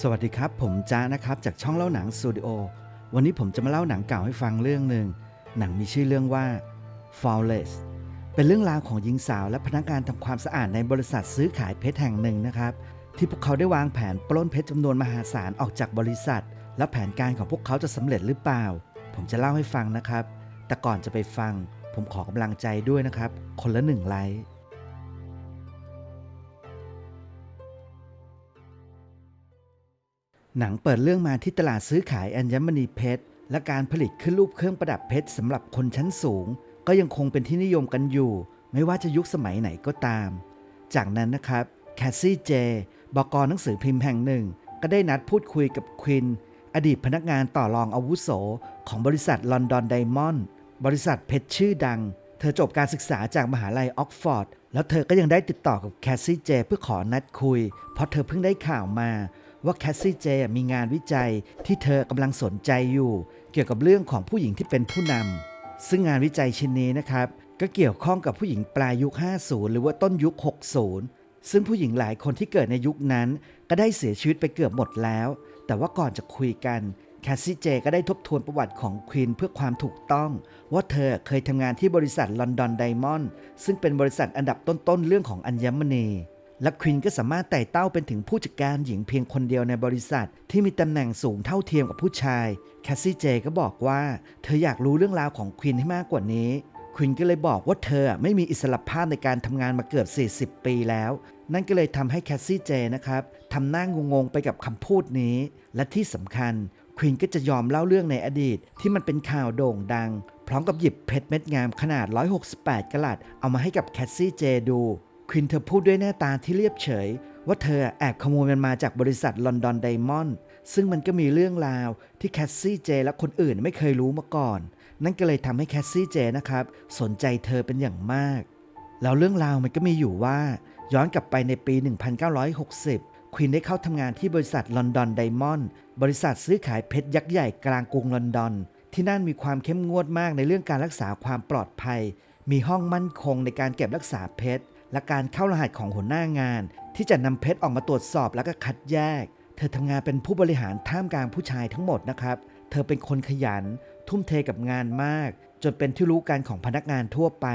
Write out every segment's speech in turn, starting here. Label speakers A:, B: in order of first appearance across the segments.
A: สวัสดีครับ ผมจ้านะครับ จากช่องเล่าหนังสตูดิโอ วันนี้ผมจะมาเล่าหนังเก่าให้ฟังเรื่องหนึ่ง หนังมีชื่อเรื่องว่า Flawless เป็นเรื่องราวของหญิงสาวและพนักงานทำความสะอาดในบริษัทซื้อขายเพชรแห่งหนึ่งนะครับ ที่พวกเขาได้วางแผนปล้นเพชรจำนวนมหาศาลออกจากบริษัท และแผนการของพวกเขาจะสำเร็จหรือเปล่า ผมจะเล่าให้ฟังนะครับ แต่ก่อนจะไปฟัง ผมขอกำลังใจด้วยนะครับ คนละหนึ่งไลค์ หนังเปิดเรื่องมาที่ตลาดซื้อขายอัญมณีเพชร และการผลิตขึ้นรูปเครื่องประดับเพชรสำหรับคนชั้นสูง ก็ยังคงเป็นที่นิยมกันอยู่ ไม่ว่าจะยุคสมัยไหนก็ตาม จากนั้นนะครับแคสซี่เจบอกหนังสือพิมพ์แห่งหนึ่ง ก็ได้นัดพูดคุยกับควินอดีตพนักงานต่อรองอาวุโส ของบริษัทลอนดอนไดมอนด์บริษัทเพชรชื่อดัง เธอจบการศึกษาจากมหาลัยออกฟอร์ดแล้วเธอก็ยังได้ติดต่อกับแคสซี่เจเพื่อขอนัดคุย เพราะเธอเพิ่งได้ข่าวมา ว่าแคสซี่เจมีงานวิจัยที่เธอกำลังสนใจอยู่ เกี่ยวกับเรื่องของผู้หญิงที่เป็นผู้นำซึ่งงานวิจัยชิ้นนี้นะครับ ก็เกี่ยวข้องกับผู้หญิงปลายยุค 50 หรือว่าต้นยุค 60 ซึ่งผู้หญิงหลายคนที่เกิดในยุคนั้น ก็ได้เสียชีวิตไปเกือบหมดแล้ว แต่ว่าก่อนจะคุยกันแคสซี่เจก็ได้ทบทวนประวัติของควีนเพื่อความถูกต้อง ว่าเธอเคยทำงานที่บริษัทลอนดอนไดมอนด์ซึ่งเป็นบริษัทอันดับต้นๆเรื่องของอัญมณี และควินก็สามารถไต่เต้าเป็นถึงผู้จัดการหญิงเพียงคนเดียวในบริษัท ที่มีตำแหน่งสูงเท่าเทียมกับผู้ชาย แคสซี่เจก็บอกว่า เธออยากรู้เรื่องราวของควินให้มากกว่านี้ ควินก็เลยบอกว่าเธอไม่มีอิสระภาพในการทำงานมาเกือบ 40 ปีแล้ว นั่นก็เลยทำให้แคสซี่เจนะครับทำหน้างงๆไปกับคำพูดนี้ และที่สำคัญควินก็จะยอมเล่าเรื่องในอดีตที่มันเป็นข่าวโด่งดัง พร้อมกับหยิบเพชรเม็ดงามขนาด 168 กลัด เอามาให้กับแคสซี่เจดู ควินเธอพูดด้วยหน้าตาที่เรียบเฉย ว่าเธอแอบขโมยมันมาจากบริษัทลอนดอนไดมอนด์ซึ่งมันก็มีเรื่องราวที่แคสซี่เจและคนอื่นไม่เคยรู้มาก่อน นั่นก็เลยทำให้แคสซี่เจนะครับ สนใจเธอเป็นอย่างมาก แล้วเรื่องราวมันก็มีอยู่ว่า ย้อนกลับไปในปี 1960 ควีนได้เข้าทำงานที่บริษัทลอนดอนไดมอนด์บริษัทซื้อขายเพชรยักษ์ใหญ่กลางกรุงลอนดอน ที่นั่นมีความเข้มงวดมากในเรื่องการรักษาความปลอดภัย มีห้องมั่นคงในการเก็บรักษาเพชร และการเข้ารหัสของหัวหน้างาน ที่จะนำเพชรออกมาตรวจสอบแล้วก็คัดแยก เธอทำงานเป็นผู้บริหารท่ามกลางผู้ชายทั้งหมดนะครับ เธอเป็นคนขยัน ทุ่มเทกับงานมาก จนเป็นที่รู้กันของพนักงานทั่วไป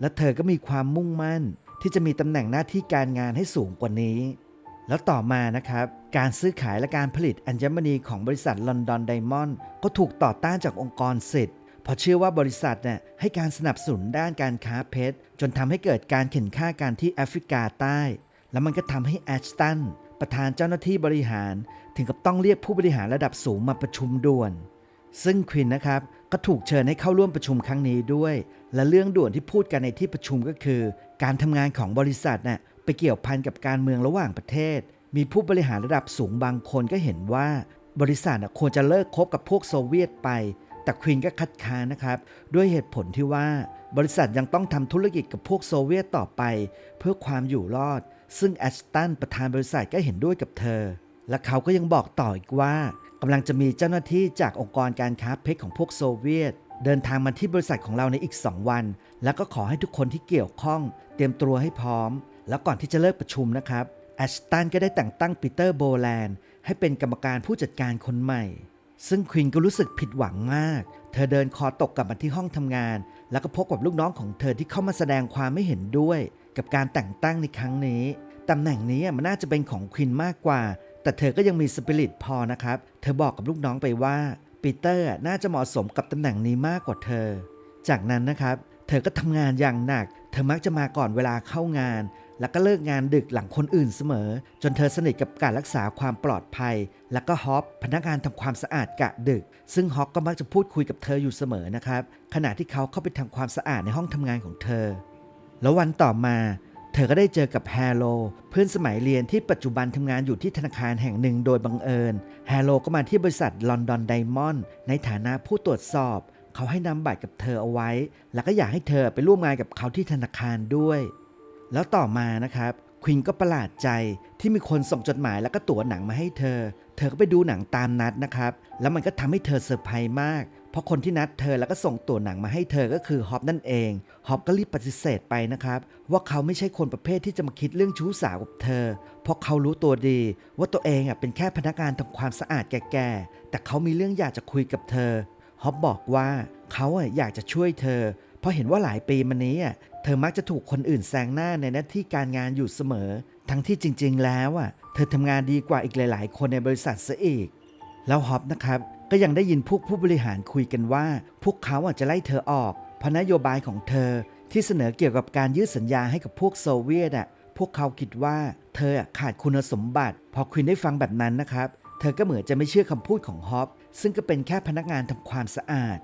A: และเธอก็มีความมุ่งมั่น ที่จะมีตำแหน่งหน้าที่การงานให้สูงกว่านี้ แล้วต่อมานะครับ การซื้อขายและการผลิตอัญมณีของบริษัทลอนดอนไดมอนด์ก็ถูกต่อต้านจากองค์กรสิทธิ เพราะเชื่อว่าบริษัทเนี่ยให้การสนับสนุนด้านการค้าเพชร จนทำให้เกิดการเข็นฆ่ากันที่แอฟริกาใต้ แล้วมันก็ทำให้แอชตันประธานเจ้าหน้าที่บริหาร ถึงกับต้องเรียกผู้บริหารระดับสูงมาประชุมด่วน ซึ่งควินนะครับ ก็ถูกเชิญให้เข้าร่วมประชุมครั้งนี้ด้วย และเรื่องด่วนที่พูดกันในที่ประชุมก็คือ การทำงานของบริษัทน่ะไปเกี่ยวพันกับการเมืองระหว่างประเทศ มีผู้บริหารระดับสูงบางคนก็เห็นว่า บริษัทนะควรจะเลิกคบกับพวกโซเวียตไป แต่ควินก็คัดค้านนะครับ ด้วยเหตุผลที่ว่าบริษัทยังต้องทำธุรกิจกับพวกโซเวียตต่อไป เพื่อความอยู่รอด ซึ่งแอชตันประธานบริษัทก็เห็นด้วยกับเธอ และเขาก็ยังบอกต่ออีกว่ากำลังจะมีเจ้าหน้าที่จากองค์กรการค้าเพชรของพวกโซเวียต เดินทางมาที่บริษัทของเราในอีก 2 วัน แล้วก็ขอให้ทุกคนที่เกี่ยวข้อง เตรียมตัวให้พร้อม แล้วก่อนที่จะเลิกประชุมนะครับแอชตันก็ได้แต่งตั้งปีเตอร์โบแลนด์ให้เป็นกรรมการผู้จัดการคนใหม่ ซึ่งควินก็รู้สึกผิดหวังมาก เธอเดินคอตกกลับมาที่ห้องทำงาน แล้วก็พบกับลูกน้องของเธอที่เข้ามาแสดงความไม่เห็นด้วย กับการแต่งตั้งในครั้งนี้ตำแหน่งนี้มันน่าจะเป็นของควินมากกว่า แต่เธอก็ยังมีสปิริตพอนะครับ เธอบอกกับลูกน้องไปว่าปีเตอร์น่าจะเหมาะสมกับตำแหน่งนี้มากกว่าเธอ จากนั้นนะครับ เธอก็ทำงานอย่างหนัก เธอมักจะมาก่อนเวลาเข้างาน แล้วก็เลิกงานดึกหลังคนอื่นเสมอ จนเธอสนิทกับการรักษาความปลอดภัย แล้วก็ฮอปพนักงานทำความสะอาดกะดึก ซึ่งฮอปก็มักจะพูดคุยกับเธออยู่เสมอนะครับ ขณะที่เขาเข้าไปทำความสะอาดในห้องทำงานของเธอ แล้ววันต่อมาเธอก็ได้เจอกับแฮร์โลเพื่อนสมัยเรียนที่ปัจจุบันทำงานอยู่ที่ธนาคารแห่งหนึ่งโดยบังเอิญแฮร์โลก็มาที่บริษัทลอนดอนไดมอนด์ในฐานะผู้ตรวจสอบ เขาให้นำบัตรกับเธอเอาไว้ แล้วก็อยากให้เธอไปร่วมงานกับเขาที่ธนาคารด้วย แล้วต่อมานะครับควินก็ประหลาดใจที่มีคนส่งจดหมายแล้วก็ตั๋วหนังมาให้เธอ เธอก็ไปดูหนังตามนัดนะครับ แล้วมันก็ทำให้เธอเซอร์ไพรส์มาก เพราะคนที่นัดเธอแล้วก็ส่งตั๋วหนังมาให้เธอก็คือฮอปนั่นเอง ฮอปก็รีบปฏิเสธไปนะครับ ว่าเขาไม่ใช่คนประเภทที่จะมาคิดเรื่องชู้สาวกับเธอ เพราะเขารู้ตัวดี ว่าตัวเองอะเป็นแค่พนักงานทำความสะอาดแก่ๆ แต่เขามีเรื่องอยากจะคุยกับเธอ ฮอปบอกว่าเขาอะอยากจะช่วยเธอ เพราะเห็นว่าหลายปีมานี้อะเธอมักจะถูกคนอื่นแซงหน้าในหน้าที่การงานอยู่เสมอ ทั้งที่จริง ๆ แล้วอะเธอทำงานดีกว่าอีกหลาย ๆ คนในบริษัทซะอีก แล้วฮอปนะครับก็ยังได้ยินพวกผู้บริหารคุยกันว่า พวกเขาอาจจะไล่เธอออก เพราะนโยบายของเธอที่เสนอเกี่ยวกับการยืดสัญญาให้กับพวกโซเวียตอะพวกเขาคิดว่าเธอขาดคุณสมบัติ พอควินได้ฟังแบบนั้นนะครับ เธอก็เหมือนจะไม่เชื่อคำพูดของฮอปซึ่งก็เป็นแค่พนักงานทำความสะอาด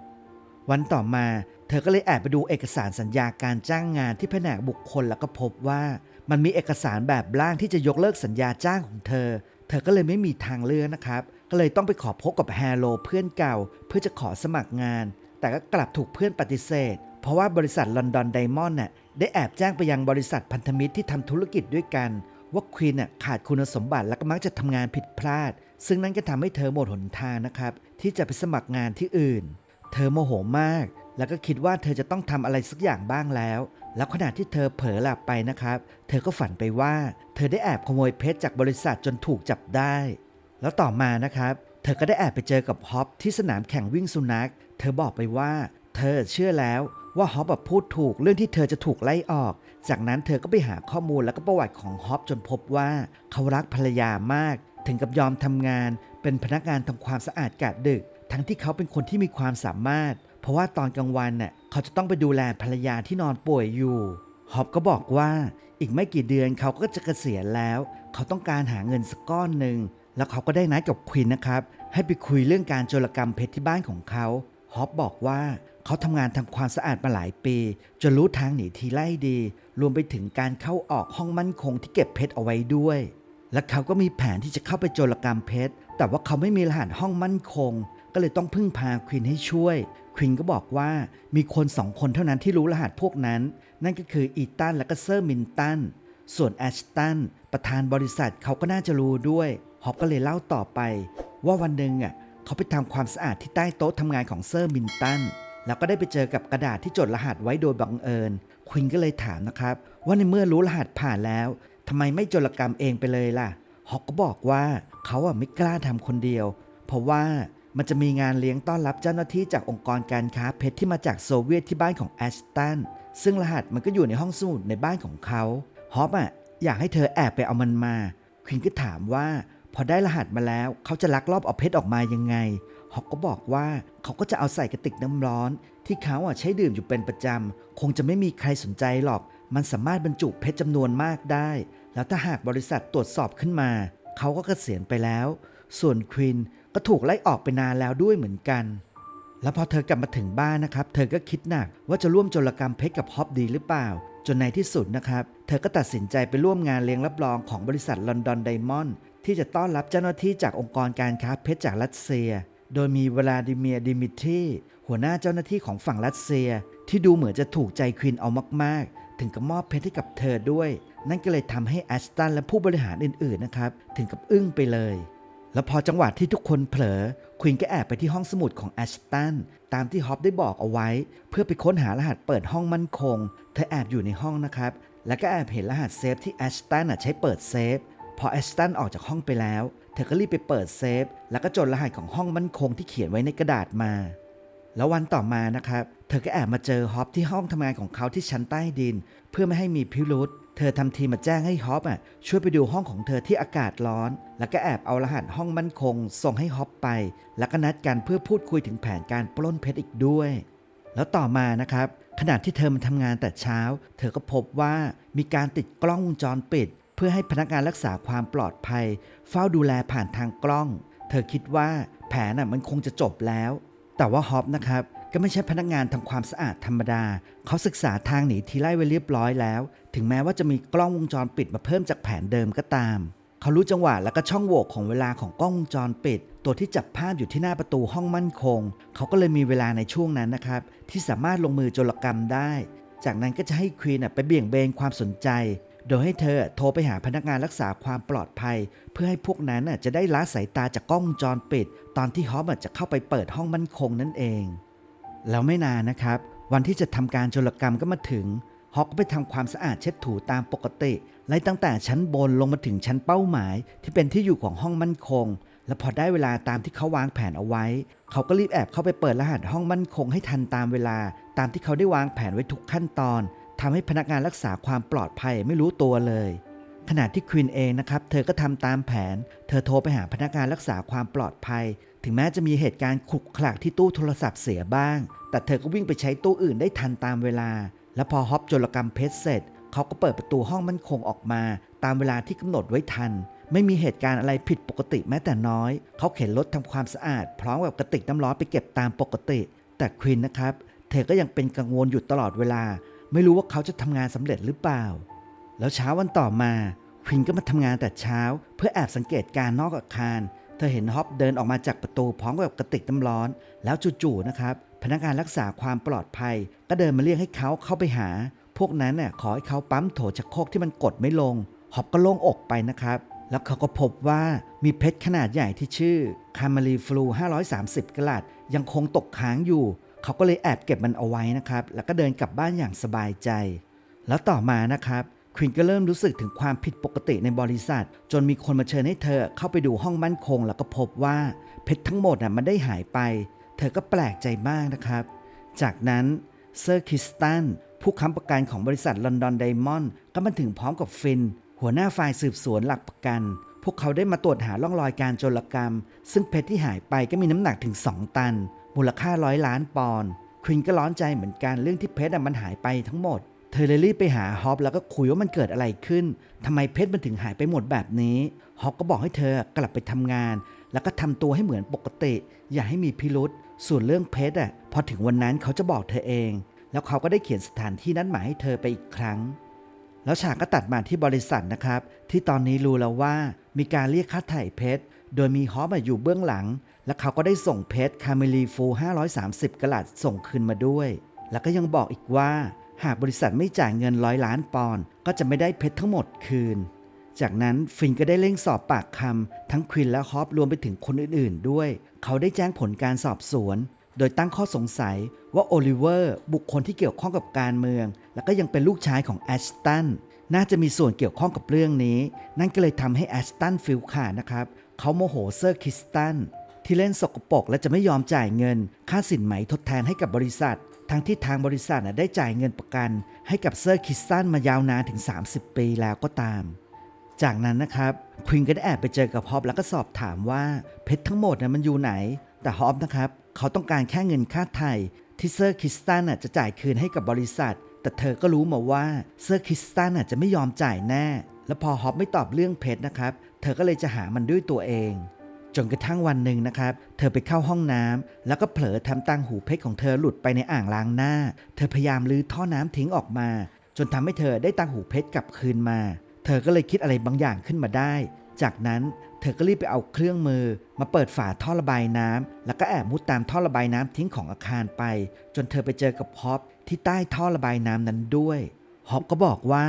A: วันต่อมา เธอก็เลยแอบไปดูเอกสารสัญญาการจ้างงานที่แผนกบุคคลแล้วก็พบว่า มันมีเอกสารแบบร่างที่จะยกเลิกสัญญาจ้างของเธอ เธอก็เลยไม่มีทางเลือกนะครับ ก็เลยต้องไปขอพบกับแฮร์โลเพื่อนเก่า เพื่อจะขอสมัครงาน แต่ก็กลับถูกเพื่อนปฏิเสธ เพราะว่าบริษัทลอนดอนไดมอนด์น่ะได้แอบแจ้งไปยังบริษัทพันธมิตรที่ทำธุรกิจด้วยกัน ว่าควีนน่ะขาดคุณสมบัติและก็มักจะทำงานผิดพลาด ซึ่งนั่นก็ทำให้เธอหมดหนทางนะครับที่จะไปสมัครงานที่อื่น เธอโมโหมาก แล้วก็คิดว่าเธอจะต้องทำอะไรสักอย่างบ้างแล้ว แล้วขณะที่เธอเผลอหลับไปนะครับ เธอก็ฝันไปว่า เธอได้แอบขโมยเพชรจากบริษัทจนถูกจับได้ แล้วต่อมานะครับ เธอก็ได้แอบไปเจอกับฮอปที่สนามแข่งวิ่งสุนัข เธอบอกไปว่า เธอเชื่อแล้วว่าฮอปแบบพูดถูกเรื่องที่เธอจะถูกไล่ออก จากนั้นเธอก็ไปหาข้อมูลแล้วก็ประวัติของฮอปจนพบว่าเขารักภรรยามาก ถึงกับยอมทำงาน เป็นพนักงานทำความสะอาดกะดึก ทั้งที่เขาเป็นคนที่มีความสามารถ เพราะว่าตอนกลางวันน่ะเขาจะต้องไปดูแลภรรยาที่นอนป่วยอยู่ฮอปก็บอกว่าอีกไม่กี่เดือนเขาก็จะเกษียณแล้ว เขาต้องการหาเงินสักก้อนหนึ่งแล้วเขาก็ได้นัดกับควินนะครับ ให้ไปคุยเรื่องการโจรกรรมเพชรที่บ้านของเขาฮอปบอกว่าเขาทำงานทำความสะอาดมาหลายปีจนรู้ทางหนีทีไล่ดี รวมไปถึงการเข้าออกห้องมั่นคงที่เก็บเพชรเอาไว้ด้วย และเขาก็มีแผนที่จะเข้าไปโจรกรรมเพชรแต่ว่าเขาไม่มีรหัสห้องมั่นคง ก็เลยต้องพึ่งพาควินให้ช่วย ควินก็บอกว่ามีคนสองคนเท่านั้นที่รู้รหัสพวกนั้น นั่นก็คืออีตันและก็เซอร์มินตัน ส่วนแอชตันประธานบริษัทเขาก็น่าจะรู้ด้วยฮอปก็เลยเล่าต่อไป ว่าวันหนึ่งอะเขาไปทำความสะอาดที่ใต้โต๊ะทำงานของเซอร์มินตันแล้วก็ได้ไปเจอกับกระดาษที่จดรหัสไว้โดยบังเอิญ ควินก็เลยถามนะครับ ว่าในเมื่อรู้รหัสผ่านแล้วทำไมไม่จรกรรมเองไปเลยล่ะฮอกก็บอกว่าเขาอะไม่กล้าทำคนเดียว เพราะว่า มันจะมีงานเลี้ยงต้อนรับเจ้าหน้าที่จากองค์กรการค้าเพชรที่มาจากโซเวียตที่บ้านของแอชตันซึ่งรหัสมันก็อยู่ในห้องสมุดในบ้านของเขาฮอปอะอยากให้เธอแอบไปเอามันมา ควินก็ถามว่า พอได้รหัสมาแล้ว เขาจะลักลอบเอาเพชรออกมายังไงฮอกก็บอกว่าเขาก็จะเอาใส่กระติกน้ำร้อน ที่เขาอะใช้ดื่มอยู่เป็นประจำคงจะไม่มีใครสนใจหรอก มันสามารถบรรจุเพชรจำนวนมากได้ แล้วถ้าหากบริษัทตรวจสอบขึ้นมา เขาก็เกษียณไปแล้ว ส่วนควิน ก็ถูกไล่ออกไปนานแล้วด้วยเหมือนกัน แล้วพอเธอกลับมาถึงบ้านนะครับ เธอก็คิดหนักว่าจะร่วมโจรกรรมเพชรกับฮอปดีหรือเปล่า จนในที่สุดนะครับ เธอก็ตัดสินใจไปร่วมงานเลี้ยงรับรองของบริษัทลอนดอนไดมอนด์ที่จะต้อนรับเจ้าหน้าที่จากองค์กรการค้าเพชรจากรัสเซีย โดยมีวลาดิเมียดิมิทรีหัวหน้าเจ้าหน้าที่ของฝั่งรัสเซีย ที่ดูเหมือนจะถูกใจควินเอามาก ๆ ถึงกับมอบเพชรให้กับเธอด้วย นั่นก็เลยทำให้แอสตันและผู้บริหารอื่น ๆ นะครับ ถึงกับอึ้งไปเลย แล้วพอจังหวะที่ทุกคนเผลอควินก็แอบไปที่ห้องสมุดของแอชตันตามที่ฮอปได้บอกเอาไว้ เพื่อไปค้นหารหัสเปิดห้องมั่นคง เธอแอบอยู่ในห้องนะครับ แล้วก็แอบเห็นรหัสเซฟที่แอชตันใช้เปิดเซฟพอแอชตันออกจากห้องไปแล้ว เธอก็รีบไปเปิดเซฟ แล้วก็จดรหัสของห้องมั่นคงที่เขียนไว้ในกระดาษมา แล้ววันต่อมานะครับ เธอก็แอบมาเจอฮอปที่ห้องทำงานของเขาที่ชั้นใต้ดิน เพื่อไม่ให้มีพิรุษเธอทำทีมาแจ้งให้ฮอปอะช่วยไปดูห้องของเธอที่อากาศร้อน แล้วก็แอบเอารหัสห้องมั่นคง ส่งให้ฮอปไป แล้วก็นัดกันเพื่อพูดคุยถึงแผนการปล้นเพชรอีกด้วย แล้วต่อมานะครับขณะที่เธอมาทำงานแต่เช้า เธอก็พบว่ามีการติดกล้องวงจรปิด เพื่อให้พนักงานรักษาความปลอดภัย เฝ้าดูแลผ่านทางกล้อง เธอคิดว่าแผนน่ะมันคงจะจบแล้ว แต่ว่าฮอปนะครับ ก็ไม่ใช่พนักงานทำความสะอาดธรรมดา เขาศึกษาทางหนีทีไล่ไว้เรียบร้อยแล้ว ถึงแม้ว่าจะมีกล้องวงจรปิดมาเพิ่มจากแผนเดิมก็ตาม เขารู้จังหวะและก็ช่องโหว่ของเวลาของกล้องวงจรปิด ตัวที่จับภาพอยู่ที่หน้าประตูห้องมั่นคง เขาก็เลยมีเวลาในช่วงนั้นนะครับ ที่สามารถลงมือโจรกรรมได้ จากนั้นก็จะให้ควีนไปเบี่ยงเบนความสนใจ โดยให้เธอโทรไปหาพนักงานรักษาความปลอดภัย เพื่อให้พวกนั้นจะได้ละสายตาจากกล้องวงจรปิด ตอนที่ฮอปจะเข้าไปเปิดห้องมั่นคงนั่นเอง แล้วไม่นานนะครับ วันที่จะทำการโจรกรรมก็มาถึง ฮอกก็ไปทำความสะอาดเช็ดถูตามปกติไล่ตั้งแต่ชั้นบนลงมาถึงชั้นเป้าหมาย ที่เป็นที่อยู่ของห้องมั่นคง และพอได้เวลาตามที่เขาวางแผนเอาไว้ เขาก็รีบแอบเข้าไปเปิดรหัสห้องมั่นคงให้ทันตามเวลา ตามที่เขาได้วางแผนไว้ทุกขั้นตอนทำให้พนักงานรักษาความปลอดภัยไม่รู้ตัวเลยขณะที่ควีนเองนะครับ เธอก็ทำตามแผน เธอโทรไปหาพนักงานรักษาความปลอดภัย ถึงแม้จะมีเหตุการณ์ขลุกขลักที่ตู้โทรศัพท์เสียบ้าง แต่เธอก็วิ่งไปใช้ตู้อื่นได้ทันตามเวลา และพอฮอปโจรกรรมเพชรเสร็จ เขาก็เปิดประตูห้องมั่นคงออกมา ตามเวลาที่กำหนดไว้ทัน ไม่มีเหตุการณ์อะไรผิดปกติแม้แต่น้อย เขาเข็นรถทำความสะอาด พร้อมกับกระติกน้ำร้อนไปเก็บตามปกติ แต่ควินนะครับ เธอก็ยังเป็นกังวลอยู่ตลอดเวลา ไม่รู้ว่าเขาจะทำงานสำเร็จหรือเปล่า แล้วเช้าวันต่อมาควินก็มาทำงานแต่เช้า เพื่อแอบสังเกตการนอกอาคาร เธอเห็นฮอปเดินออกมาจากประตูพร้อมกับกระติกน้ำร้อน แล้วจู่ๆนะครับ พนักงานรักษาความปลอดภัย ก็เดินมาเรียกให้เขาเข้าไปหา พวกนั้นน่ะขอให้เขาปั๊มโถชักโครกที่มันกดไม่ลง ฮอปก็โล่งอกไปนะครับ แล้วเขาก็พบว่ามีเพชรขนาดใหญ่ที่ชื่อคามารีฟลู 530 กลัด ยังคงตกค้างอยู่ เขาก็เลยแอบเก็บมันเอาไว้นะครับ แล้วก็เดินกลับบ้านอย่างสบายใจ แล้วต่อมานะครับ ควินก็เริ่มรู้สึกถึงความผิดปกติในบริษัท จนมีคนมาเชิญให้เธอเข้าไปดูห้องมั่นคง แล้วก็พบว่าเพชรทั้งหมดน่ะมันได้หายไป เธอก็แปลกใจมากนะครับ จากนั้นเซอร์คิสตันผู้ค้ำประกันของบริษัทลอนดอนไดมอนด์ก็มาถึงพร้อมกับฟิน หัวหน้าฝ่ายสืบสวนหลักประกัน พวกเขาได้มาตรวจหาร่องรอยการโจรกรรม ซึ่งเพชรที่หายไปก็มีน้ำหนักถึง 2 ตัน มูลค่าร้อยล้านปอนด์ควินก็ร้อนใจเหมือนกันเรื่องที่เพชรอะมันหายไปทั้งหมด เธอเลยรีบไปหาฮอปแล้วก็คุยว่ามันเกิดอะไรขึ้นทำไมเพชรมันถึงหายไปหมดแบบนี้ฮอปก็บอกให้เธอกลับไปทำงาน แล้วก็ทำตัวให้เหมือนปกติ อย่าให้มีพิรุษส่วนเรื่องเพชรอะพอถึงวันนั้นเขาจะบอกเธอเอง แล้วเขาก็ได้เขียนสถานที่นั้นหมายให้เธอไปอีกครั้ง แล้วฉากก็ตัดมาที่บริษัทนะครับ ที่ตอนนี้รู้แล้วว่ามีการเรียกค่าไถ่เพชรโดยมีฮอปอะอยู่เบื้องหลัง และเขาก็ได้ส่งเพชรคาเมลีฟู 530กะลัดส่งคืนมาด้วย แล้วก็ยังบอกอีกว่า หากบริษัทไม่จ่ายเงินร้อยล้านปอนด์ก็จะไม่ได้เพชรทั้งหมดคืน จากนั้นฟินก็ได้เร่งสอบปากคำทั้งควินและฮอปรวมไปถึงคนอื่นๆ ด้วย เขาได้แจ้งผลการสอบสวน โดยตั้งข้อสงสัยว่าโอลิเวอร์บุคคลที่เกี่ยวข้องกับการเมือง และก็ยังเป็นลูกชายของแอชตันน่าจะมีส่วนเกี่ยวข้องกับเรื่องนี้ นั่นก็เลยทำให้แอชตันฟิลขาดนะครับ เขาโมโหเซอร์คิสตันที่เล่นสกปรกและจะไม่ยอมจ่ายเงิน ค่าสินไหมทดแทนให้กับบริษัท ทั้งที่ทางบริษัทได้จ่ายเงินประกัน ให้กับเซอร์คิสตันมายาวนานถึง 30 ปีแล้วก็ตาม จากนั้นนะครับควินก็ได้แอบไปเจอกับฮอปแล้วก็สอบถามว่าเพชรทั้งหมดนะมันอยู่ไหน แต่ฮอปนะครับเขาต้องการแค่เงินค่าไถ่ที่เซอร์คิสตันจะจ่ายคืนให้กับบริษัท แต่เธอก็รู้มาว่าเซอร์คิสตันจะไม่ยอมจ่ายแน่ แล้วพอฮอปไม่ตอบเรื่องเพชรนะครับ เธอก็เลยจะหามันด้วยตัวเอง จนกระทั่งวันหนึ่งนะครับ เธอไปเข้าห้องน้ำแล้วก็เผลอทำตังหูเพชรของเธอหลุดไปในอ่างล้างหน้า เธอพยายามลื้อท่อน้ำทิ้งออกมา จนทำให้เธอได้ตังหูเพชรกลับคืนมา เธอก็เลยคิดอะไรบางอย่างขึ้นมาได้ จากนั้นเธอก็รีบไปเอาเครื่องมือ มาเปิดฝาท่อระบายน้ำแล้วก็แอบมุดตามท่อระบายน้ำทิ้งของอาคารไป จนเธอไปเจอกับฮอปที่ใต้ท่อระบายน้ำนั้นด้วยฮอปก็บอกว่า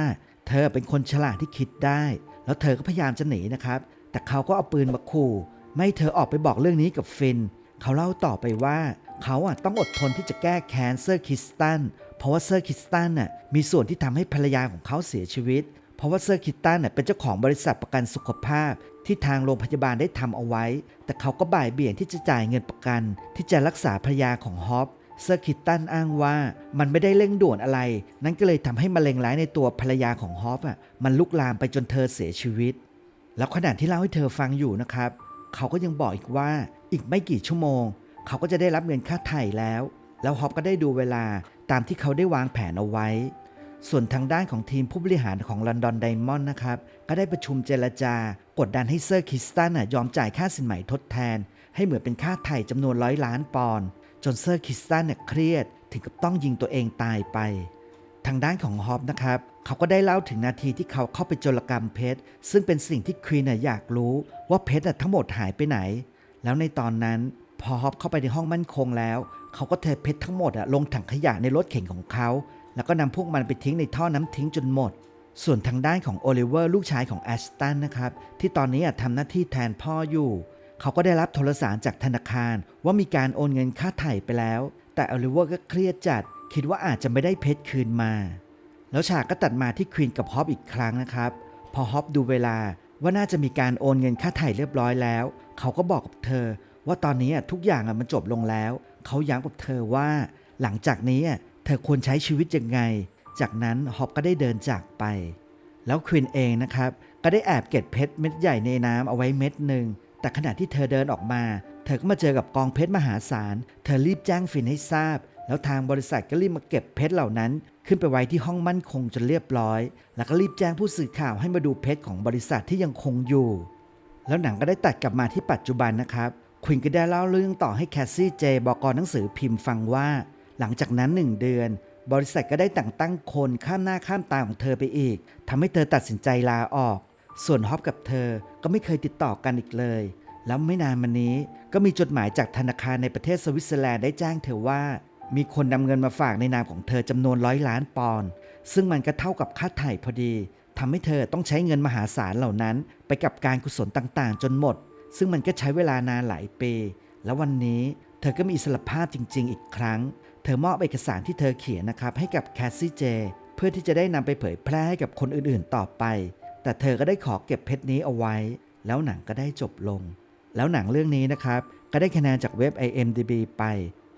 A: เธอเป็นคนฉลาดที่คิดได้ แล้วเธอก็พยายามจะหนีนะครับ แต่เขาก็เอาปืนมาขู่ ไม่เธอออกไปบอกเรื่องนี้กับฟิน เขาเล่าต่อไปว่าเขาอะต้องอดทนที่จะแก้แค้นเซอร์คิสตันเพราะว่าเซอร์คิสตันน่ะมีส่วนที่ทำให้ภรรยาของเขาเสียชีวิต เพราะว่าเซอร์คิสตันน่ะเป็นเจ้าของบริษัทประกันสุขภาพ ที่ทางโรงพยาบาลได้ทำเอาไว้ แต่เขาก็บ่ายเบี่ยงที่จะจ่ายเงินประกัน ที่จะรักษาภรรยาของฮอปเซอร์คิตตันอ้างว่ามันไม่ได้เร่งด่วนอะไร นั่นก็เลยทำให้มะเร็งร้ายในตัวภรรยาของฮอปอะมันลุกลามไปจนเธอเสียชีวิต แล้วขณะที่เล่าให้เธอฟังอยู่นะครับ เขาก็ยังบอกอีกว่าอีกไม่กี่ชั่วโมง เขาก็จะได้รับเงินค่าไถ่แล้ว แล้วฮอปก็ได้ดูเวลาตามที่เขาได้วางแผนเอาไว้ ส่วนทางด้านของทีมผู้บริหารของลอนดอนไดมอนด์นะครับ ก็ได้ประชุมเจรจากดดันให้เซอร์คิสตันน่ะยอมจ่ายค่าสินไหมทดแทน ให้เหมือนเป็นค่าไถ่จำนวนร้อยล้านปอนด์จนเซอร์คิสตันเนี่ยเครียดถึงกับต้องยิงตัวเองตายไป ทางด้านของฮอปนะครับ เขาก็ได้เล่าถึงนาทีที่เขาเข้าไปโจรกรรมเพชรซึ่งเป็นสิ่งที่ควีนน่ะอยากรู้ว่าเพชรน่ะทั้งหมดหายไปไหน แล้วในตอนนั้นพอฮอปเข้าไปในห้องมั่นคงแล้ว เขาก็เทเพชรทั้งหมดอะลงถังขยะในรถเข็นของเขา แล้วก็นำพวกมันไปทิ้งในท่อน้ำทิ้งจนหมด ส่วนทางด้านของโอลิเวอร์ลูกชายของแอชตันนะครับที่ตอนนี้อะทำหน้าที่แทนพ่ออยู่ เขาก็ได้รับโทรสารจากธนาคาร ว่ามีการโอนเงินค่าไถ่ไปแล้ว แต่โอลิเวอร์ก็เครียดจัด คิดว่าอาจจะไม่ได้เพชรคืนมา แล้วฉากก็ตัดมาที่ควีนกับฮอปอีกครั้งนะครับ พอฮอปดูเวลาว่าน่าจะมีการโอนเงินค่าไถ่เรียบร้อยแล้ว เขาก็บอกกับเธอ ว่าตอนนี้ทุกอย่างมันจบลงแล้ว เขาย้ำกับเธอว่า หลังจากนี้เธอควรใช้ชีวิตยังไง จากนั้นฮอปก็ได้เดินจากไป แล้วควินเองนะครับ ก็ได้แอบเก็บเพชรเม็ดใหญ่ในน้ำเอาไว้เม็ดหนึ่งแต่ขณะที่เธอเดินออกมา เธอก็มาเจอกับกองเพชรมหาศาล เธอรีบแจ้งฟินให้ทราบ แล้วทางบริษัทก็รีบมาเก็บเพชรเหล่านั้น ขึ้นไปไว้ที่ห้องมั่นคงจนเรียบร้อย แล้วก็รีบแจ้งผู้สื่อข่าวให้มาดูเพชรของบริษัทที่ยังคงอยู่ แล้วหนังก็ได้ตัดกลับมาที่ปัจจุบันนะครับควินก็ได้เล่าเรื่องต่อให้แคสซี่เจบอกรหนังสือพิมพ์ฟังว่า หลังจากนั้นหนึ่งเดือน บริษัทก็ได้แต่งตั้งคนข้ามหน้าข้ามตาของเธอไปอีกทำให้เธอตัดสินใจลาออก ส่วนฮอปกับเธอก็ไม่เคยติดต่อกันอีกเลย แล้วไม่นานมานี้ก็มีจดหมายจากธนาคารในประเทศสวิตเซอร์แลนด์ได้แจ้งเธอว่า มีคนนำเงินมาฝากในนามของเธอจำนวนร้อยล้านปอนด์ซึ่งมันก็เท่ากับค่าไถ่พอดีทำให้เธอต้องใช้เงินมหาศาลเหล่านั้น ไปกับการกุศลต่างๆ จนหมด ซึ่งมันก็ใช้เวลานานหลายปี แล้ววันนี้เธอก็มีอิสรภาพจริง ๆ อีกครั้ง เธอมอบเอกสารที่เธอเขียนนะครับให้กับแคสซี่เจเพื่อที่จะได้นำไปเผยแพร่ให้กับคนอื่นๆต่อไป แต่เธอก็ได้ขอเก็บเพชรนี้เอาไว้ แล้วหนังก็ได้จบลง แล้วหนังเรื่องนี้นะครับก็ได้คะแนนจากเว็บ IMDb ไป